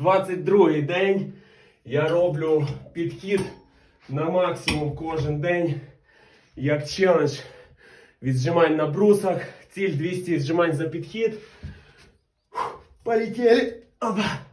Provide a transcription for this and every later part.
22 день. Я роблю підхід на максимум кожен день. Як челендж від зжимань на брусах. Ціль 200 зжимань за підхід. Полетели. Опа.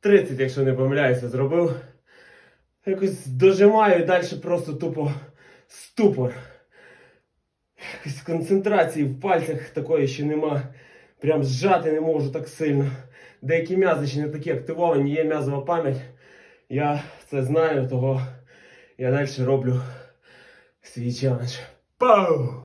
30, якщо не помиляюся, зробив. Якось дожимаю і далі просто тупо ступор. Якось концентрації в пальцях такої ще нема. Прям зжати не можу так сильно. Деякі м'язи ще не такі активовані, є м'язова пам'ять. Я це знаю, того я далі роблю свій челендж. Пау!